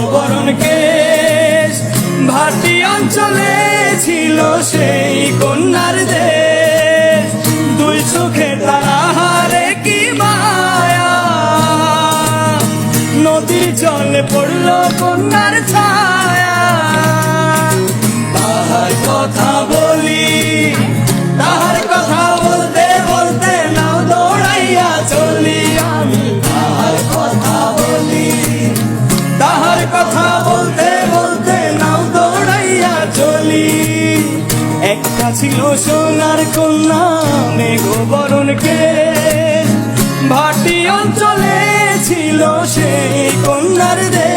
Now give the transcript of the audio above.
মেঘবরণ কেশ। ভাটি অঞ্চলে ছিল সেই কন্যার দেশ। দুই চোখে তারা হারে কি মায়া। নদীর জলে পড়ল কন্যার ছায়া। ছিল সোনার কন্যা মেঘ বরণকে ভাটি অঞ্চলে ছিল সেই কন্যার দেশ।